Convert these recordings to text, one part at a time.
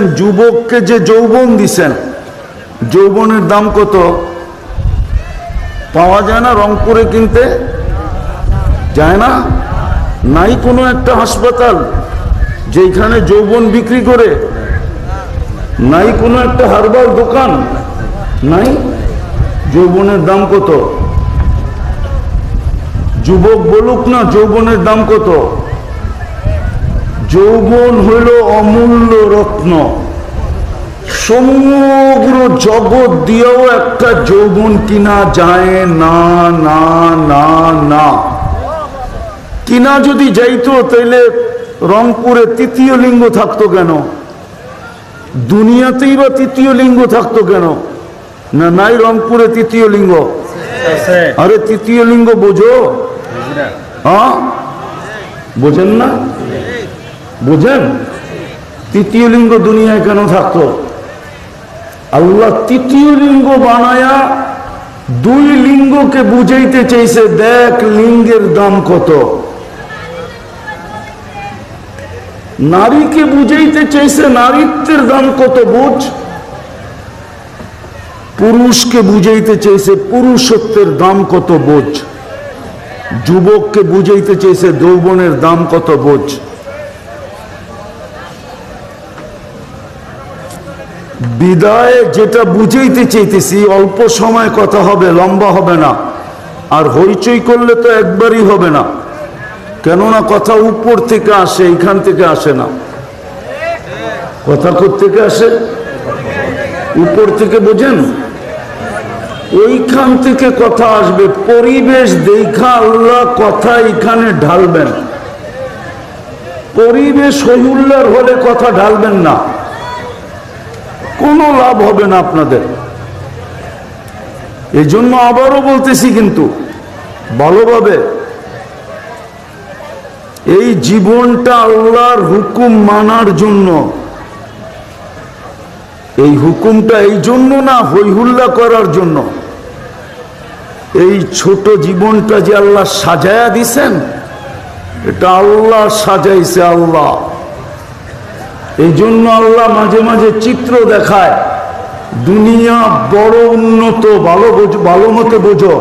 যুবককে যে যৌবন দিছেন, যৌবনের দাম কত? পাওয়া যায় না রংপুরে কিনতে? যায় না? নাই কোনো একটা হাসপাতাল যেখানে যৌবন বিক্রি করে। নাই কোনো একটা হারবার দোকান? নাই? যৌবনের দাম কত? যুবক বলুক না, যৌবনের দাম কত? যৌবন হইল অমূল্য রত্ন। সমগ্র জগৎ দিয়েও একটা যৌবন কিনা যায় না না না না। কিনা যদি যাইতো, তাইলে রংপুরে তৃতীয় লিঙ্গ থাকতো কেন? দুনিয়াতেই বা তৃতীয় লিঙ্গ থাকতো কেন? না নাই রংপুরে তৃতীয় লিঙ্গ? আরে তৃতীয় লিঙ্গ বোঝো। হ্যাঁ? বোঝেন না? বোঝেন? তৃতীয় লিঙ্গ দুনিয়ায় কেন থাকতো? আল্লাহ তৃতীয় লিঙ্গ বানায়া দুই লিঙ্গকে বুঝাইতে চাইছে, দেখ লিঙ্গের দাম কত। নারীকে বুঝাইতে চাইছে, নারীত্বের দাম কত, বুঝ? পুরুষকে বুঝাইতে চাইছে, পুরুষত্বের দাম কত, বোঝ? যুবককে বুঝাইতে চেয়েছে যৌবনের দাম কত, বোঝ? বিদায় যেটা বুঝাইতে চাইতেছি, অল্প সময় কথা হবে, লম্বা হবে না। আর হইচই করলে তো একবারই হবে না। কেননা কথা উপর থেকে আসে, এইখান থেকে আসে না। কথা থেকে আসে? উপর থেকে, বোঝেন? ওইখান থেকে কথা আসবে, পরিবেশ দেখা আল্লাহ কথা এখানে ঢালবেন। পরিবেশ হইউল্লার হলে কথা ঢালবেন না। কোনো লাভ হবে না আপনাদের। এই জন্য আবারও বলতেছি কিন্তু, ভালোভাবে, এই জীবনটা আল্লাহর হুকুম মানার জন্য, এই হুকুমটা এই জন্য না হইহুল্লা করার জন্য, এই ছোট জীবনটা যে আল্লাহ সাজায়া দিছেন, এটা আল্লাহ সাজাইছে আল্লাহ। এই জন্য আল্লাহ মাঝে মাঝে চিত্র দেখায়, দুনিয়া বড় উন্নত, ভালো বোঝো, ভালো মতো বোঝো।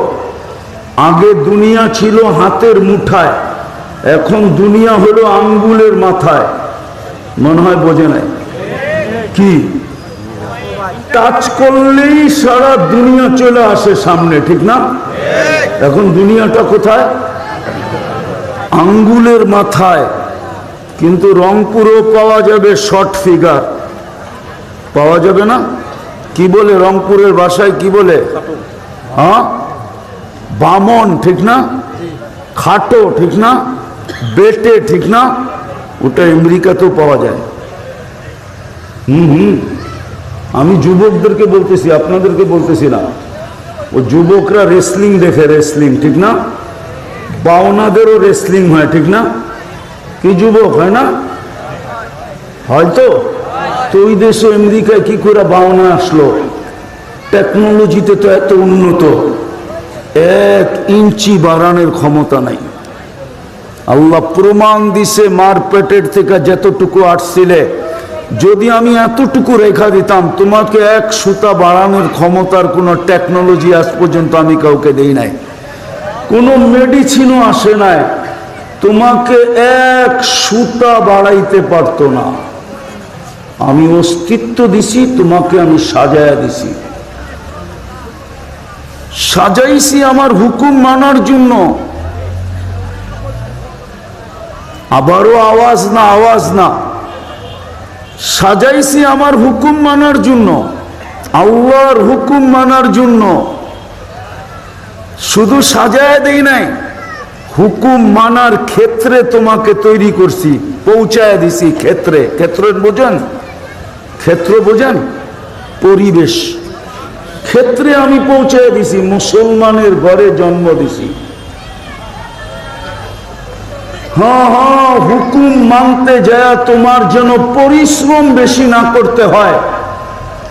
আগে দুনিয়া ছিল হাতের মুঠায়, এখন দুনিয়া হলো আঙ্গুলের মাথায়। মনে হয় বোঝে নাই? কি? টাচ করলেই সারা দুনিয়া চলে আসে সামনে, ঠিক না? এখন দুনিয়াটা কোথায়? আঙ্গুলের মাথায়। কিন্তু রংপুরও পাওয়া যাবে শর্ট ফিগার পাওয়া যাবে না? কি বলে রংপুরের ভাষায় কি বলে? হ্যাঁ? বামন, ঠিক না? খাটো, ঠিক না? বেটে, ঠিক না? ওটা আমেরিকাতেও পাওয়া যায়। হুম হুম। আমি যুবকদেরকে বলতেছি, আপনাদেরকে বলতেছি না। ও যুবকরা রেসলিং দেখে রেসলিং ঠিক না? বাউনাদেরও রেসলিং হয়, ঠিক না? কি যুবক, হয় না? হয়তো? তো ওই দেশে আমেরিকায় কি করে বাউনা আসলো? টেকনোলজিতে তো এত উন্নত। এক ইঞ্চি বাড়ানোর ক্ষমতা নাই। আল্লাহ প্রমাণ দিছে মার পেটের থেকে যতটুকু আসছিলে। যদি আমি এতটুকু রেখা দিতাম, তোমাকে এক সুতা বাড়ানোর ক্ষমতার কোনো টেকনোলজি আজ পর্যন্ত আমি কাউকে দেই নাই। কোনো মেডিসিনও আসে নাই। তোমাকে এক সুতা বাড়াইতে পারতো না। আমি অস্তিত্ব দিছি, তোমাকে আমি সাজায়া দিছি। সাজাইছি আমার হুকুম মানার জন্য। আবারও আওয়াজ না আওয়াজ না। সাজাইছি আমার হুকুম মানার জন্য। আল্লাহর হুকুম মানার জন্য। শুধু সাজায় দেই নাই হুকুম মানার ক্ষেত্রে তোমাকে তৈরি করছি, পৌঁছায় দিছি ক্ষেত্রে। ক্ষেত্র বোঝেন? ক্ষেত্র বোঝেন? পরিবেশ। ক্ষেত্রে আমি পৌঁছায় দিছি, মুসলমানের ঘরে জন্ম দিছি। হ্যাঁ হ্যাঁ হুকুম মানতে যায় তোমার যেন পরিশ্রম বেশি না করতে হয়।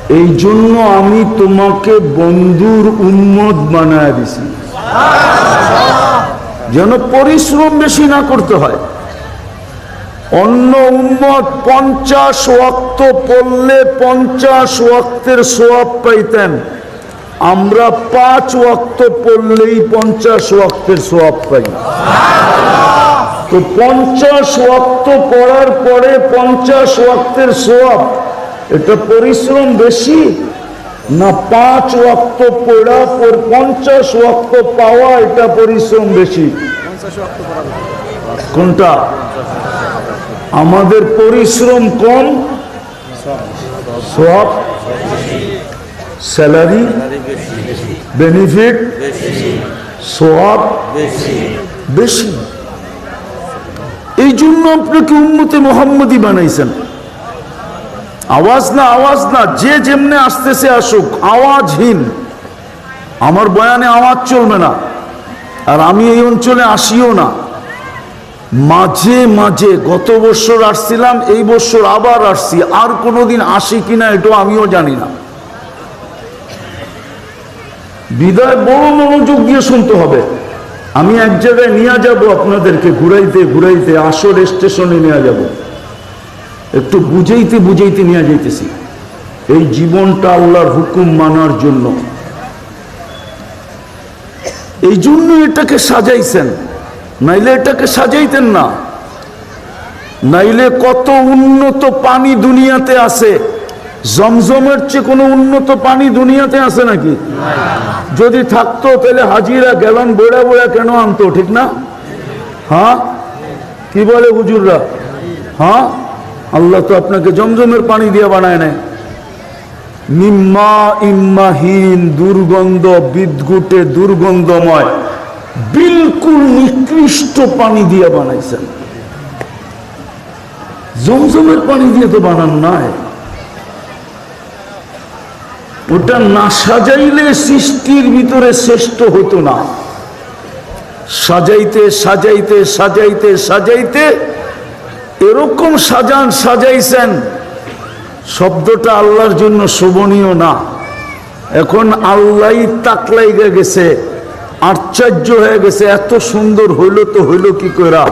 এই জন্য আমি তোমাকে বন্ধুর উন্মত বানায় দিছি। যেন পরিশ্রম বেশি না করতে হয়। অন্য উম্মত পঞ্চাশ ওয়াক্ত পড়লে পঞ্চাশ ওয়াক্তের সোয়াব পাইতেন। আমরা পাঁচ ওয়াক্ত পড়লেই পঞ্চাশ ওয়াক্তের সোয়াব পাই। তো পঞ্চাশ ওয়াক্ত পড়ার পরে পঞ্চাশ ওয়াক্তের সোয়াব, এটা পরিশ্রম বেশি না পাঁচ ওয়াক্ত পড়া পর পঞ্চাশ ওয়াক্ত পাওয়া, এটা পরিশ্রম বেশি। কোনটা? আমাদের পরিশ্রম কম। সব স্যালারি বেনিফিট সব বেশি। এই জন্য আপনাকে উন্মতে মোহাম্মদী বানাইছেন। আওয়াজ না আওয়াজ না, যে যেমনে আসতেছে আসুক, আওয়াজহীন। আমার বয়ানে আওয়াজ চলবে না, আর আমি এই অঞ্চলে আসিও না। মাঝে মাঝে গত বছর আসছিলাম, এই বছর আবার আসছি, আর কোনোদিন আসি কিনা এটাও আমিও জানি না। বিদায় বড় মনোযোগ দিয়ে শুনতে হবে। আমি এক জায়গায় নিয়ে যাব আপনাদেরকে, ঘুরাইতে ঘুরাইতে আসর স্টেশনে নিয়ে যাব। একটু বুঝাইতে বুঝাইতে নিয়ে যাইতেছি। এই জীবনটা আল্লাহর হুকুম মানার জন্য। এই জন্য এটাকে সাজাইছেন। নাইলে এটাকে সাজাইতেন না। নাইলে কত উন্নত পানি দুনিয়াতে আছে। জমজমের চেয়ে কোনো উন্নত পানি দুনিয়াতে আছে নাকি? যদি থাকতো, তাহলে হাজিরা গ্যালন বেড়া বেড়া কেন আনতো, ঠিক না? হ্যাঁ? কি বলে হুজুররা? হ্যাঁ? আল্লাহ তো আপনাকে জমজমের পানি দিয়ে বানায় নেয়। নিম্মা ইম্মাহীন দুর্গন্ধ দুর্গন্ধময়, বিলকুল নিকৃষ্ট পানি দিয়ে বানাইছেন। জমজমের পানি দিয়ে তো বানান নাই। ওটা না সাজাইলে সৃষ্টির ভিতরে শ্রেষ্ঠ হতো না। সাজাইতে সাজাইতে সাজাইতে সাজাইতে এরকম সাজান সাজাইছেন, শব্দটা আল্লাহর জন্য শোভনীয় না। এখন আল্লাহ তাকলাইগে গেছে, আশ্চর্য হয়ে গেছে, এত সুন্দর হইল তো হইল কি করা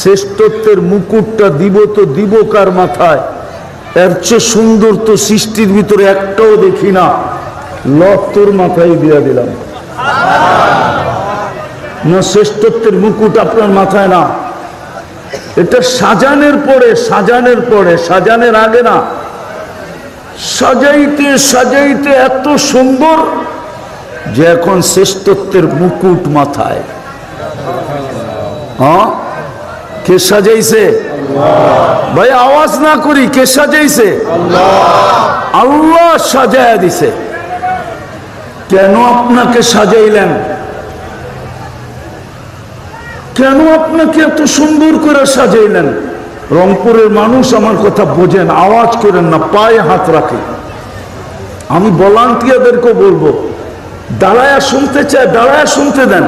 শ্রেষ্ঠত্বের মুকুটটা দিব তো দিব কার মাথায়? এর চেয়ে সুন্দর তো সৃষ্টির ভিতরে একটাও দেখি না। লক তোর মাথায় দিয়া দিলাম। না শ্রেষ্ঠত্বের মুকুট আপনার মাথায় না। এটা সাজানের পরে সাজানের পরে, সাজানের আগে না। সাজাইতে সাজাইতে এত সুন্দর যে এখন শ্রেষ্ঠত্বের মুকুট মাথায়। হ্যাঁ? কে সাজাইছে? ভাই, আওয়াজ না করি, কে সাজাইছে? আল্লাহ। সাজায়া দিছে। কেন আপনাকে সাজাইলেন? কেন আপনাকে এত সুন্দর করে সাজাইলেন? রংপুরের মানুষ আমার কথা বোঝেন, আওয়াজ করেন না, পায়ে হাত রাখে। আমি ভলান্টিয়ারদেরকেও বলব, দাঁড়ায়া শুনতে চায়, দাঁড়ায়া শুনতে দেন।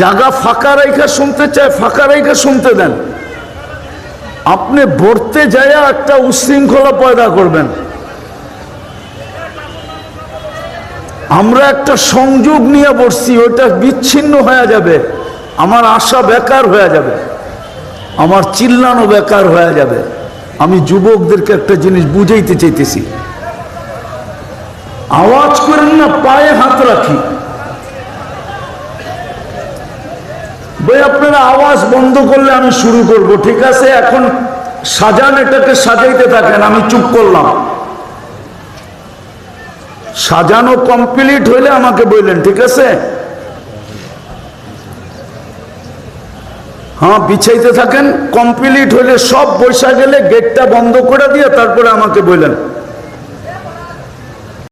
জাগা ফাঁকা রেখা শুনতে চায়, ফাঁকা রেখা শুনতে দেন। আপনি ভরতে যায় একটা উশৃঙ্খলা পয়দা করবেন। আমরা একটা সংযোগ নিয়ে বসছি, ওটা বিচ্ছিন্ন হয়ে যাবে। আমার আশা বেকার হয়ে যাবে। আমার চিল্লানো বেকার হয়ে যাবে। আমি যুবকদেরকে একটা জিনিস বুঝাইতে চাইতেছি। আওয়াজ করেন না, পায়ে হাত রাখি। ভাই, আপনারা আওয়াজ বন্ধ করলে আমি শুরু করব, ঠিক আছে? এখন সাজান এটাকে সাজাইতে থাকেন, আমি চুপ করলাম। সাজানো কমপ্লিট হইলে আমাকে বললেন, ঠিক আছে? হ্যাঁ বিছাইতে থাকেন কমপ্লিট হলে সব বৈশা গেলে গেটটা বন্ধ করে দিয়ে তারপরে আমাকে বললেন